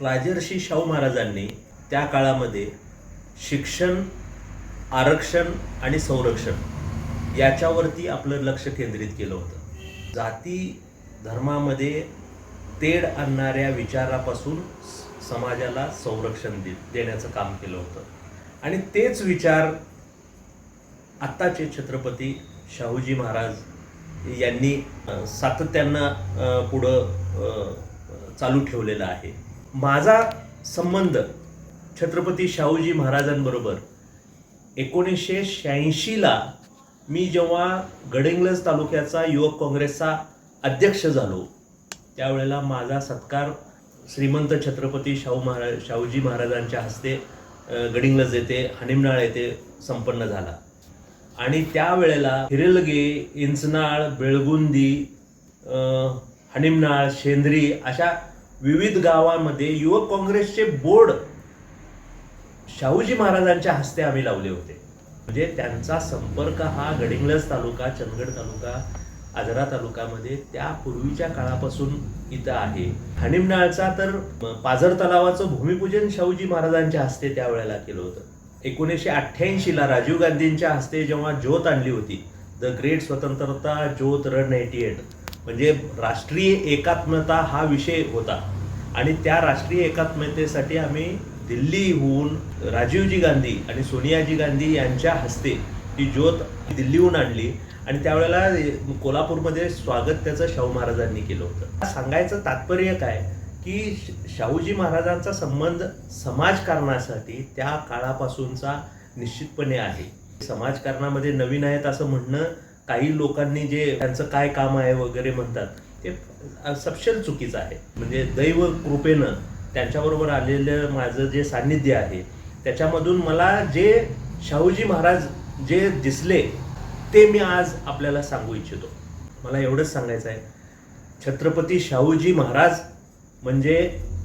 राजर्षी शाहू महाराजांनी त्या काळामध्ये शिक्षण आरक्षण आणि संरक्षण याच्यावरती आपलं लक्ष केंद्रित केलं होतं. जाती धर्मामध्ये तेढ आणणाऱ्या विचारापासून स- समाजाला संरक्षण दे देण्याचं काम केलं होतं. आणि तेच विचार आत्ताचे छत्रपती शाहूजी महाराज यांनी सातत्यानं पुढं चालू ठेवलेलं आहे. माझा संबंध छत्रपती शाहूजी महाराजांबरोबर एकोणीसशे शहाऐंशीला मी जेव्हा गडिंग्लज तालुक्याचा युवक काँग्रेसचा अध्यक्ष झालो त्यावेळेला माझा सत्कार श्रीमंत छत्रपती शाहू महाराज शाहूजी महाराजांच्या हस्ते गडिंग्लज येथे हनिमनाळ येथे संपन्न झाला. आणि त्यावेळेला हिरलगे इंचनाळ बेळगुंदी हनिमनाळ शेंद्री अशा विविध गावामध्ये युवक काँग्रेसचे बोर्ड शाहूजी महाराजांच्या हस्ते आम्ही लावले होते. म्हणजे त्यांचा संपर्क हा गडिंग्लज तालुका चंदगड तालुका आजरा तालुक्यामध्ये त्या पूर्वीच्या काळापासून इथं आहे. हनिमनाळचा तर पाझर तलावाचं भूमिपूजन शाहूजी महाराजांच्या हस्ते त्यावेळेला केलं होतं. एकोणीसशे अठ्ठ्याऐंशीला राजीव गांधींच्या हस्ते जेव्हा ज्योत आणली होती द ग्रेट स्वतंत्रता ज्योत रन एटी एट म्हणजे राष्ट्रीय एकात्मता हा विषय होता. आणि त्या राष्ट्रीय एकात्मतेसाठी आम्ही दिल्लीहून राजीवजी गांधी आणि सोनियाजी गांधी यांच्या हस्ते ही ज्योत दिल्लीहून आणली आणि त्यावेळेला कोल्हापूरमध्ये स्वागत त्याचं शाहू महाराजांनी केलं होतं. सांगायचं तात्पर्य काय? की श- शाहूजी महाराजांचा संबंध समाजकारणासाठी त्या काळापासूनचा निश्चितपणे आहे. समाजकारणामध्ये नवीन आहेत असं म्हणणं काही लोकांनी जे त्यांचं काय काम आहे वगैरे म्हणतात ते सपशेल चुकीचं आहे. म्हणजे दैव कृपेनं त्यांच्याबरोबर आलेलं माझं जे सान्निध्य आहे त्याच्यामधून मला जे शाहूजी महाराज जे दिसले ते मी आज आपल्याला सांगू इच्छितो. मला एवढंच सांगायचं आहे. छत्रपती शाहूजी महाराज म्हणजे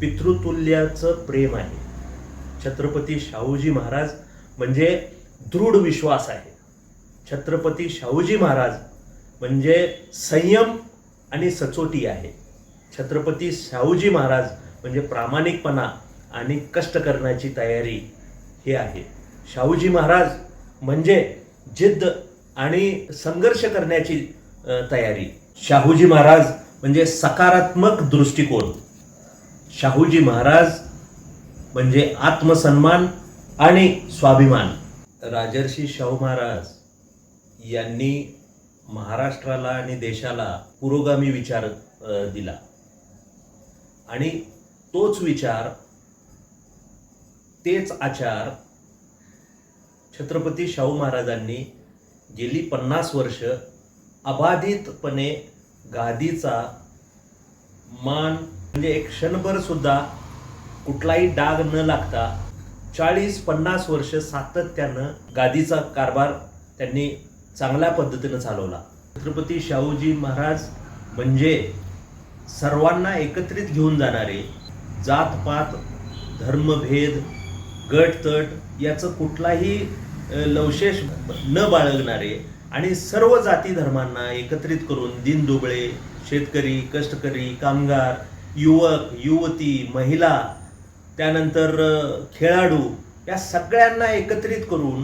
पितृतुल्याचं प्रेम आहे. छत्रपती शाहूजी महाराज म्हणजे दृढ विश्वास आहे. छत्रपती शाहूजी महाराज म्हणजे संयम आणि सचोटी आहे. छत्रपती शाहूजी महाराज म्हणजे प्रामाणिकपणा आणि कष्ट करण्याची तयारी हे आहे. शाहूजी महाराज म्हणजे जिद्द आणि संघर्ष करण्याची तयारी. शाहूजी महाराज म्हणजे सकारात्मक दृष्टिकोन. शाहूजी महाराज म्हणजे आत्मसन्मान आणि स्वाभिमान. राजर्षी शाहू महाराज यांनी महाराष्ट्राला आणि देशाला पुरोगामी विचार दिला. आणि तोच विचार तेच आचार छत्रपती शाहू महाराजांनी गेली पन्नास वर्ष अबाधितपणे गादीचा मान म्हणजे एक क्षणभर सुद्धा कुठलाही डाग न लागता चाळीस पन्नास वर्ष सातत्यानं गादीचा कारभार त्यांनी चांगल्या पद्धतीनं चालवला. छत्रपती शाहूजी महाराज म्हणजे सर्वांना एकत्रित घेऊन जाणारे जातपात धर्मभेद गटतट याचं कुठलाही लवशेष न बाळगणारे आणि सर्व जाती धर्मांना एकत्रित करून दिनदुबळे शेतकरी कष्टकरी कामगार युवक युवती महिला त्यानंतर खेळाडू या सगळ्यांना एकत्रित करून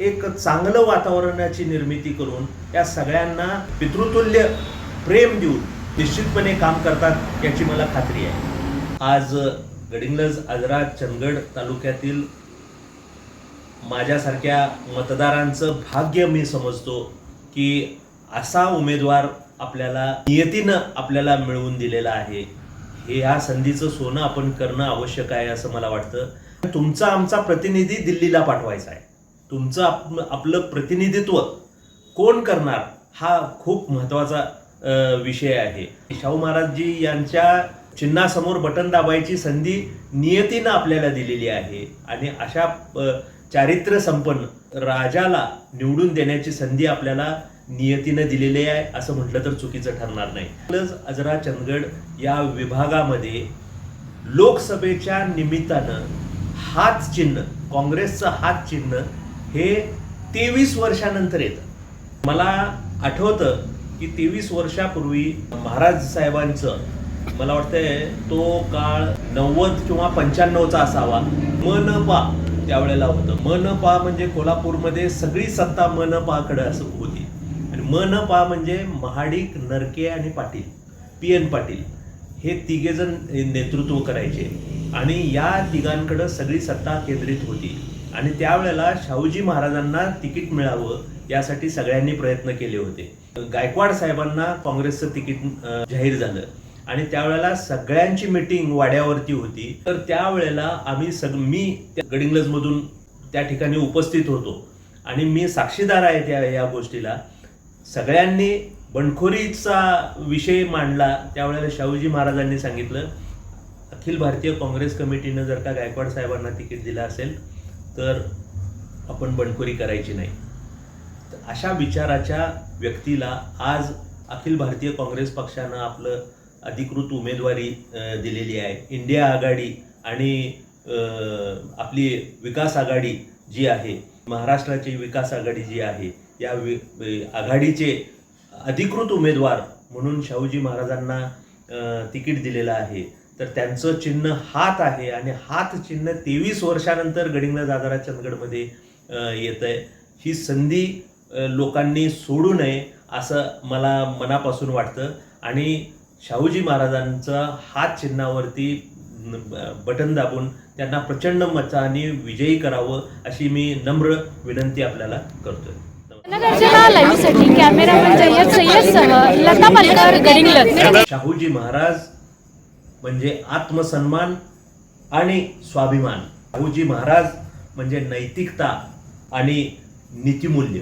एक चांगलं वातावरणाची निर्मिती करून या सगळ्यांना पितृतुल्य प्रेम देऊन निश्चितपणे काम करतात याची मला खात्री आहे. आज गडिंगलज आजरा चंदगड तालुक्यातील माझ्यासारख्या मतदारांचं भाग्य मी समजतो की असा उमेदवार आपल्याला नियतीनं आपल्याला मिळवून दिलेला आहे. हे ह्या संधीचं सोनं आपण करणं आवश्यक आहे असं मला वाटतं. तुमचा आमचा प्रतिनिधी दिल्लीला पाठवायचा आहे. तुमचं आप आपलं प्रतिनिधित्व कोण करणार हा खूप महत्त्वाचा विषय आहे. शाहू महाराजजी यांच्या चिन्हासमोर बटन दाबायची संधी नियतीनं आपल्याला दिलेली आहे आणि अशा चारित्र्य संपन्न राजाला निवडून देण्याची संधी आपल्याला नियतीनं दिलेली आहे असं म्हटलं तर चुकीचं ठरणार नाही. प्लस अजरा चंदगड या विभागामध्ये लोकसभेच्या निमित्तानं हाच चिन्ह काँग्रेसचं हाच चिन्ह हे तेवीस वर्षानंतर येतं. मला आठवतं की तेवीस वर्षापूर्वी महाराज साहेबांचं मला वाटतंय तो काळ नव्वद किंवा पंच्याण्णवचा असावा. मनपा त्यावेळेला होतं. मनपा म्हणजे कोल्हापूरमध्ये सगळी सत्ता मनपाकडे असं होती. आणि मनपा म्हणजे महाडिक नरके आणि पाटील पी एन पाटील हे तिघेजण नेतृत्व करायचे. आणि या तिघांकडं सगळी सत्ता केंद्रित होती. आणि त्यावेळेला शाहूजी महाराजांना तिकीट मिळावं यासाठी सगळ्यांनी प्रयत्न केले होते. गायकवाड साहेबांना काँग्रेसचं तिकीट जाहीर झालं. आणि त्यावेळेला सगळ्यांची मिटिंग वाड्यावरती होती. तर त्यावेळेला आम्ही सग मी गडिंग्लजमधून त्या ठिकाणी उपस्थित होतो. आणि मी साक्षीदार आहे त्या या गोष्टीला. सगळ्यांनी बंडखोरीचा विषय मांडला. त्यावेळेला शाहूजी महाराजांनी सांगितलं अखिल भारतीय काँग्रेस कमिटीनं जर का गायकवाड साहेबांना तिकीट दिलं असेल तर आपण बंडखोरी करायची नाही. तर अशा विचाराच्या व्यक्तीला आज अखिल भारतीय काँग्रेस पक्षानं आपलं अधिकृत उमेदवारी दिलेली आहे. इंडिया आघाडी आणि आपली विकास आघाडी जी आहे महाराष्ट्राची विकास आघाडी जी आहे या वि आघाडीचे अधिकृत उमेदवार म्हणून शाहूजी महाराजांना तिकीट दिलेलं आहे. तर त्यांचं चिन्ह हात आहे आणि हात चिन्ह तेवीस वर्षानंतर गडिंग्लज आजारा चंदगडमध्ये येत आहे ही संधी लोकांनी सोडू नये असं मला मनापासून वाटतं. आणि शाहूजी महाराजांचा हात चिन्हावरती बटन दाबून त्यांना प्रचंड मताने विजयी करावं अशी मी नम्र विनंती आपल्याला करतोय. लाईव्हसाठी कॅमेरामन लता पालकर गडिंग्लज. शाहूजी महाराज म्हणजे आत्मसन्मान आणि स्वाभिमान. भाऊजी महाराज म्हणजे नैतिकता आणि नीतिमूल्य.